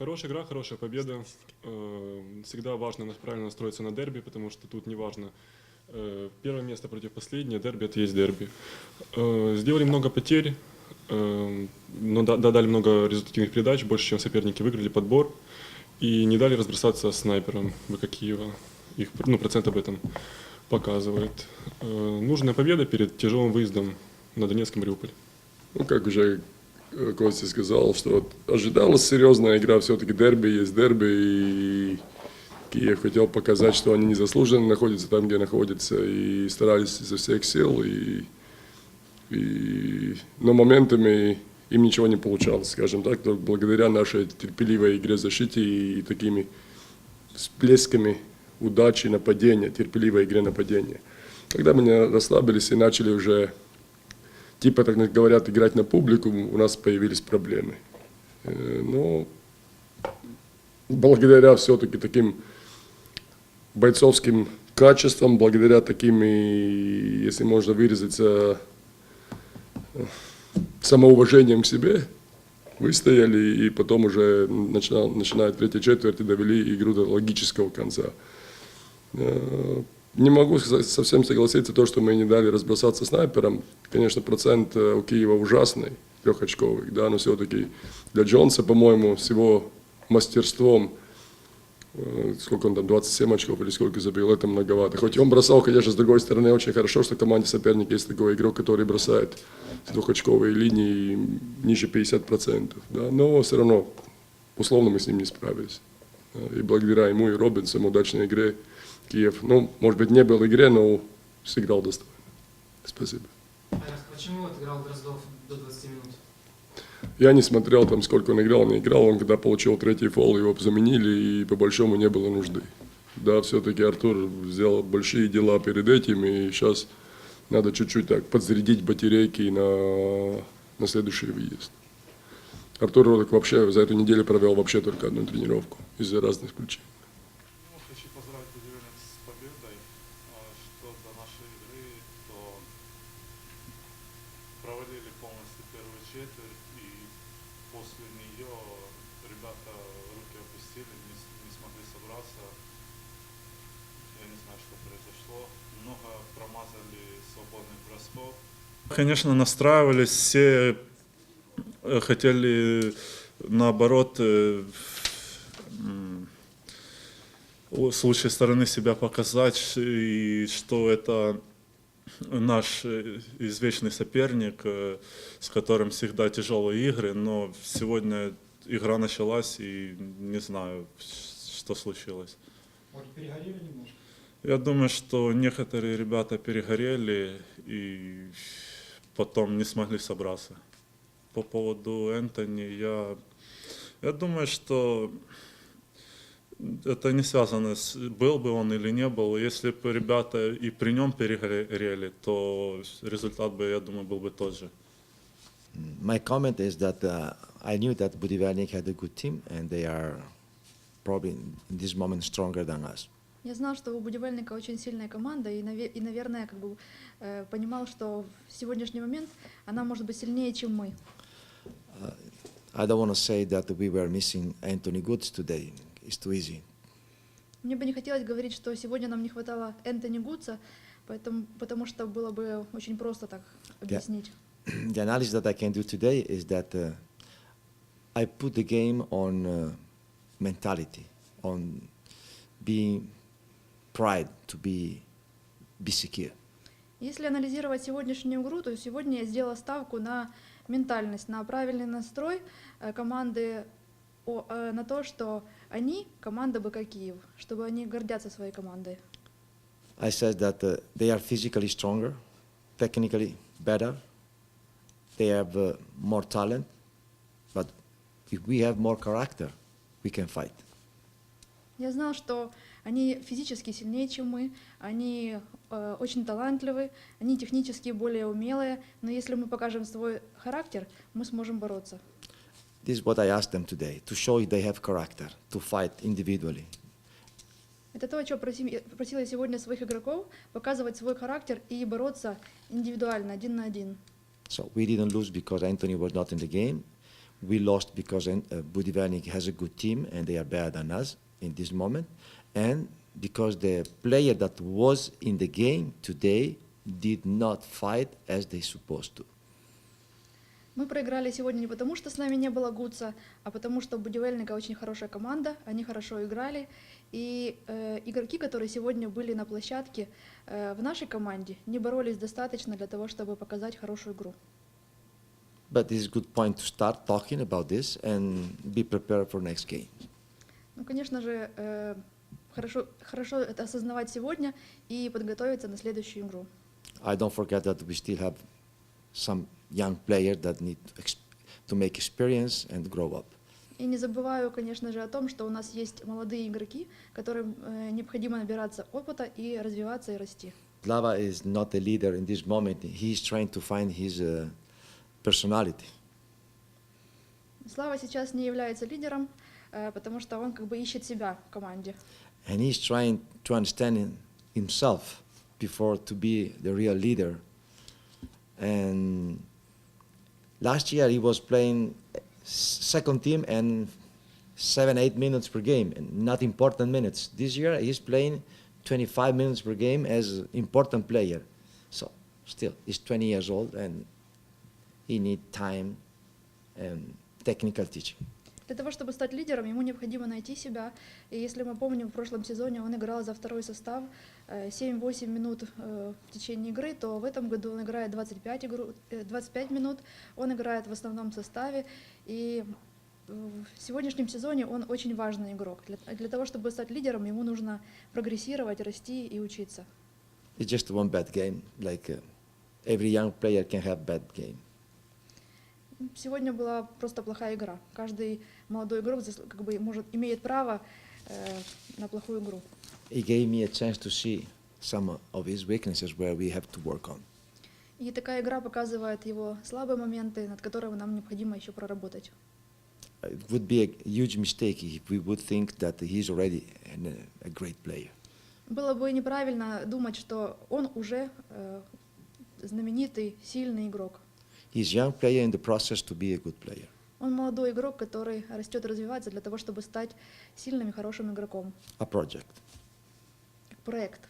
Хорошая игра, хорошая победа. Э, Всегда важно правильно настроиться на дерби, потому что тут не важно э, первое место против последнего, дерби это есть дерби. Э, Сделали много потерь, но да- да- дали много результативных передач, больше, чем соперники выиграли подбор и не дали разбросаться снайперам ВК Киева. Их ну, процент об этом показывает. Нужная победа перед тяжелым выездом на Донецк и. Ну, как уже Костя сказал, что ожидалась серьезная игра, все-таки дерби есть дерби, и Киев хотел показать, что они незаслуженно находятся там, где находятся, и старались изо всех сил, и, и... но моментами им ничего не получалось, скажем так, только благодаря нашей терпеливой игре в защите и такими всплесками удачи нападения, терпеливой игре нападения. Когда мы расслабились и начали уже типа, так говорят, играть на публику, у нас появились проблемы. Э, Но благодаря все-таки таким бойцовским качествам, благодаря таким, и, если можно выразиться, э, самоуважением к себе, выстояли, и потом уже, начинал, начиная третьей четверти, довели игру до логического конца. Не могу со- совсем согласиться то, что мы не дали разбросаться снайперам. Конечно, процент э, у Киева ужасный, трехочковый, да, но все-таки для Джонса, по-моему, с его мастерством, э, сколько он там, 27 очков или сколько забил, это многовато. Хоть он бросал, конечно, с другой стороны, очень хорошо, что в команде соперника есть такой игрок, который бросает с двухочковой линии ниже 50%, да, но все равно, условно, мы с ним не справились. Э, И благодаря ему и Робинсону удачной игре Киев, ну, может быть, не был в игре, но сыграл достойно. Спасибо. Почему отыграл Дроздов до 20 минут? Я не смотрел там, сколько он играл, не играл. Он когда получил третий фол, его заменили, и по большому не было нужды. Да, все-таки Артур сделал большие дела перед этим, и сейчас надо чуть-чуть так подзарядить батарейки на, на следующий выезд. Артур Родок вообще за эту неделю провел вообще только одну тренировку из-за разных причин. Ну, хочу поздравить Будивельник с победой. А Что до нашей игры, то провалили полностью первую четверть, и после нее ребята руки опустили, не, не смогли собраться. Я не знаю, что произошло. Много промазали свободных бросков. Конечно, настраивались, все э, хотели наоборот э, м, у- с лучшей стороны себя показать, и что это наш э, извечный соперник, э, с которым всегда тяжелые игры, но сегодня игра началась, и не знаю, что случилось. Может, перегорели немножко? Я думаю, что некоторые ребята перегорели и потом не смогли собраться. По поводу Энтони, я, я думаю, что это не связано с был бы он или не был. Если бы ребята и при нем перегорели, то результат бы, я думаю, был бы тот же. My comment is that uh, I knew that Budivelnik had a good team, and they are probably in this moment stronger than us. Я знал, что у Будивельника очень сильная команда, и, наве- и наверное, как бы э, понимал, что в сегодняшний момент она может быть сильнее, чем мы. I don't want to say that we were missing Anthony Goods today. It's too easy. Мне бы не хотелось говорить, что сегодня нам не хватало Энтони Гудса, поэтому, потому что было бы очень просто так объяснить. the analysis that I can do today is that uh, I put the game on uh, mentality, on being pride, to be be secure. Если анализировать сегодняшнюю игру, то сегодня я сделала ставку на ментальность, на правильный настрой э, команды, э, на то, что они команда БК Киев, чтобы они гордятся своей командой. I said that uh, they are physically stronger, technically better. They have uh, more talent, but if we have more character, we can fight. Я знал, что они физически сильнее, чем мы, они э, очень талантливы, они технически более умелые, но если мы покажем свой характер, мы сможем бороться. This is what I asked them today to show if they have character to fight individually. Это то, о чем проси- просила я сегодня своих игроков, показывать свой характер и бороться индивидуально, один на один. So we didn't lose because Anthony was not in the game. we lost because uh, Budivelnik has a good team and they are better than us in this moment, and because the player that was in the game today did not fight as they supposed to. Мы проиграли сегодня не потому, что с нами не было Гуца, а потому что у Будивельника очень хорошая команда, они хорошо играли. И э, игроки, которые сегодня были на площадке э, в нашей команде, не боролись достаточно для того, чтобы показать хорошую игру. But this is a good point to start talking about this and be prepared for next game. Ну, конечно же, э, хорошо, хорошо это осознавать сегодня и подготовиться на следующую игру. I don't forget that we still have some young players that need to, ex- to make experience and grow up. И не забываю, конечно же, о том, что у нас есть молодые игроки, которым э, необходимо набираться опыта и развиваться и расти. Slava is not a leader in this moment. He's trying to find his uh, personality. Слава сейчас не является лидером, э, потому что он как бы ищет себя в команде. And he's trying to understand in- himself before to be the real leader. And last year he was playing second team and seven, eight minutes per game, and not important minutes. This year he's playing 25 minutes per game as important player. So still, he's 20 years old and he need time and technical teaching. Для того, чтобы стать лидером, ему необходимо найти себя. И если мы помним, в прошлом сезоне он играл за второй состав э, 7-8 минут э, в течение игры, то в этом году он играет 25, игру, э, 25 минут, он играет в основном составе. И э, в сегодняшнем сезоне он очень важный игрок. Для, для того, чтобы стать лидером, ему нужно прогрессировать, расти и учиться. It's just one bad game. Like uh, every young player can have bad game. Сегодня была просто плохая игра. Каждый молодой игрок как бы может, имеет право э, на плохую игру. He gave me a chance to see some of his weaknesses where we have to work on. И такая игра показывает его слабые моменты, над которыми нам необходимо еще проработать. It would be a huge mistake if we would think that he's already an, a great player. Было бы неправильно думать, что он уже э, знаменитый, сильный игрок. He's young player in the process to be a good player. Он молодой игрок, который растет и развивается для того, чтобы стать сильным и хорошим игроком. A project. Как проект.